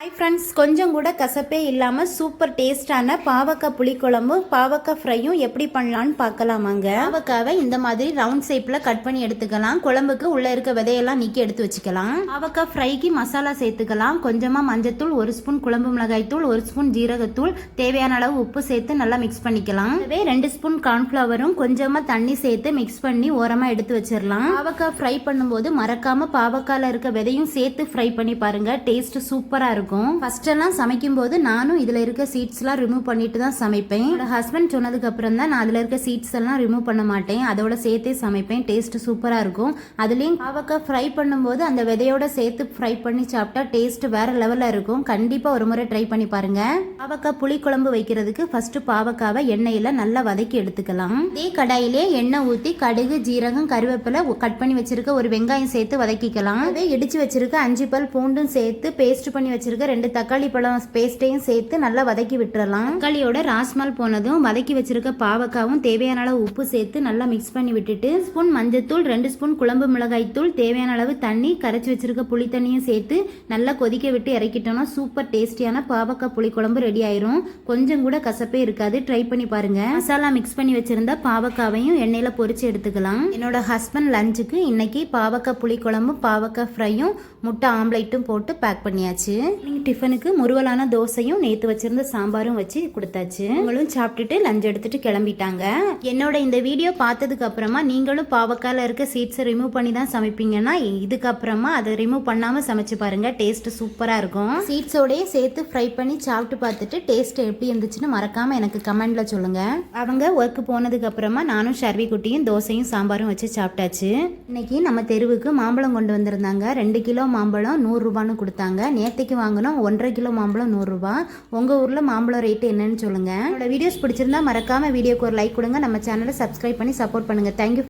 Hi friends கொஞ்சம் கூட கசப்பே இல்லாமல் சூப்பர் டேஸ்டான பாவக்காய் புளிக்குழம்பும் பாவக்காய் ஃப்ரையும் எப்படி பண்ணலான்னு பார்க்கலாமாங்க? பாவக்காவை இந்த மாதிரி ரவுண்ட் ஷேப்பில் கட் பண்ணி எடுத்துக்கலாம். குழம்புக்கு உள்ளே இருக்க விதையெல்லாம் நீக்கி எடுத்து வச்சுக்கலாம். பாவக்காய் ஃப்ரைக்கு மசாலா சேர்த்துக்கலாம். கொஞ்சமாக மஞ்சத்தூள் ஒரு ஸ்பூன் குழம்பு மிளகாய்த்தூள் ஒரு ஸ்பூன் ஜீரகத்தூள் தேவையான அளவு உப்பு சேர்த்து நல்லா மிக்ஸ் பண்ணிக்கலாம். இதுவே ரெண்டு ஸ்பூன் கார்ன்ஃப்ளவரும் கொஞ்சமாக தண்ணி சேர்த்து மிக்ஸ் பண்ணி ஓரமாக எடுத்து வச்சிடலாம் பாவக்காய் ஃப்ரை பண்ணும்போது மறக்காமல் பாவக்காயில் இருக்க விதையும் சேர்த்து ஃப்ரை பண்ணி பாருங்க. டேஸ்ட் சூப்பராக இருக்கும். ஃபர்ஸ்ட் எல்லாம் சமைக்கும் போது நானும் இதில் இருக்க சீட்ஸ்லாம் ரிமூவ் பண்ணிட்டு தான் சமைப்பேன். என்னோட ஹஸ்பண்ட் சொன்னதுக்கு அப்புறம் தான் நான் அதில் இருக்க சீட்ஸ் எல்லாம் ரிமூவ் பண்ண மாட்டேன். அதோட சேர்த்தே சமைப்பேன். டேஸ்ட் சூப்பராக இருக்கும். அதுலேயும் பாவக்காய் ஃப்ரை பண்ணும்போது அந்த விதையோட சேர்த்து ஃப்ரை பண்ணி சாப்பிட்டா டேஸ்ட் வேற லெவலில் இருக்கும். கண்டிப்பாக ஒரு முறை ட்ரை பண்ணி பாருங்க. பாவக்காய் புளிக்குழம்பு வைக்கிறதுக்கு ஃபர்ஸ்ட் பாவக்காவை எண்ணெயில் நல்லா வதக்கி எடுத்துக்கலாம். இதே கடாயிலே எண்ணெய் ஊற்றி கடுகு ஜீரகம் கருவேப்பிலை கட் பண்ணி வச்சிருக்க ஒரு வெங்காயம் சேர்த்து வதக்கிக்கலாம். அதே இடிச்சு வச்சிருக்க அஞ்சு பல் பூண்டும் சேர்த்து பேஸ்ட் பண்ணி வச்சிருக்க ரெண்டு தக்காளி பழம் பேஸ்ட்டையும் சேர்த்து நல்லா வதக்கி விட்டுறலாம். தக்காளியோட ராஸ்மல் போனதும் வதக்கி வச்சிருக்க பாவக்காவும் தேவையான அளவு உப்பு சேர்த்து நல்லா மிக்ஸ் பண்ணி விட்டுட்டு ஸ்பூன் மஞ்சத்தூள் ரெண்டு ஸ்பூன் குழம்பு மிளகாய் தூள் தேவையான அளவு தண்ணி கரைச்சி வச்சுருக்க புளி தண்ணியும் சேர்த்து நல்லா கொதிக்க விட்டு இறக்கிட்டோம்னா சூப்பர் டேஸ்டியான பாவக்காய் புளி குழம்பு ரெடி ஆயிரும். கொஞ்சம் கூட கசப்பே இருக்காது. ட்ரை பண்ணி பாருங்க. மசாலா மிக்ஸ் பண்ணி வச்சிருந்த பாவக்காவையும் எண்ணெயில பொரிச்சு எடுத்துக்கலாம். என்னோட ஹஸ்பண்ட் லஞ்சுக்கு இன்னைக்கு பாவக்காய் புளி குழம்பும் பாவக்காய் ஃப்ரையும் முட்டை ஆம்லேட்டும் போட்டு பேக் பண்ணியாச்சு. ஈவினிங் டிஃபனுக்கு முருவலான தோசையும் நேற்று வச்சிருந்த சாம்பாரும் வச்சு கொடுத்தாச்சு. அவங்களும் சாப்பிட்டுட்டு லஞ்ச் எடுத்துட்டு கிளம்பிட்டாங்க. என்னோட இந்த வீடியோ பார்த்ததுக்கு அப்புறமா நீங்களும் பாவக்காயில் இருக்க சீட்ஸை ரிமூவ் பண்ணி தான் சமைப்பீங்கன்னா இதுக்கப்புறமா அதை ரிமூவ் பண்ணாமல் சமைச்சு பாருங்க. டேஸ்ட் சூப்பராக இருக்கும். சீட்ஸோடய சேர்த்து ஃப்ரை பண்ணி சாப்பிட்டு பார்த்துட்டு டேஸ்ட் எப்படி இருந்துச்சுன்னு மறக்காம எனக்கு கமெண்ட்ல சொல்லுங்க. அவங்க ஒர்க்கு போனதுக்கு அப்புறமா நானும் ஷர்வி குட்டியும் தோசையும் சாம்பாரும் வச்சு சாப்பிட்டாச்சு. இன்னைக்கு நம்ம தெருவுக்கு மாம்பழம் கொண்டு வந்திருந்தாங்க. ரெண்டு கிலோ மாம்பழம் நூறுரூபான்னு கொடுத்தாங்க. நேற்றுக்கு வாங்கினோம் ஒன்றரை கிலோ மாம்பழம் நூறுரூவா. உங்கள் ஊரில் மாம்பழம் ரேட்டு என்னன்னு சொல்லுங்கள் என்னோட வீடியோஸ் பிடிச்சிருந்தா மறக்காம வீடியோக்கு ஒரு லைக் கொடுங்க. நம்ம சேனலை சப்ஸ்கிரைப் பண்ணி சப்போர்ட் பண்ணுங்கள் தேங்க்யூ